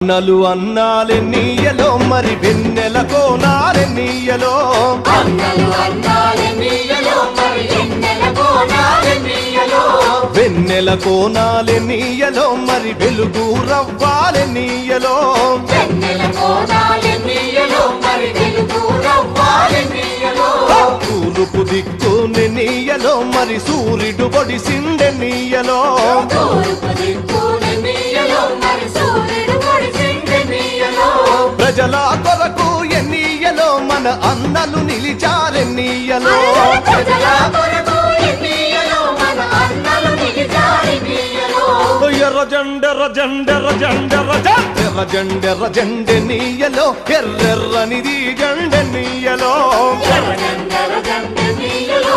అన్నలు అన్నాలెన్నీయలో మరి వెన్నెల కోనాలెన్నీయలో వెన్నెల కోనాలెన్నీయలో మరి వెలుగు రవ్వాలెన్నీయలో తూర్పు దిక్కు నెన్నీయలో మరి సూర్యుడు పొడిసిండెన్నీయలో తూర్పు ప్రజల కొరకు ఎన్నీయలో మన అన్నలు నిలిచారెన్నీయలో ఎర్ర జెండెర్ర జెండెర్ర జెండెర్ర జెండెర్ర జెండెర్ర జెండె. నీయలో ఎర్రెర్రనిది జెండె నీయలో ఎర్రనిది జెండెన్నీయలో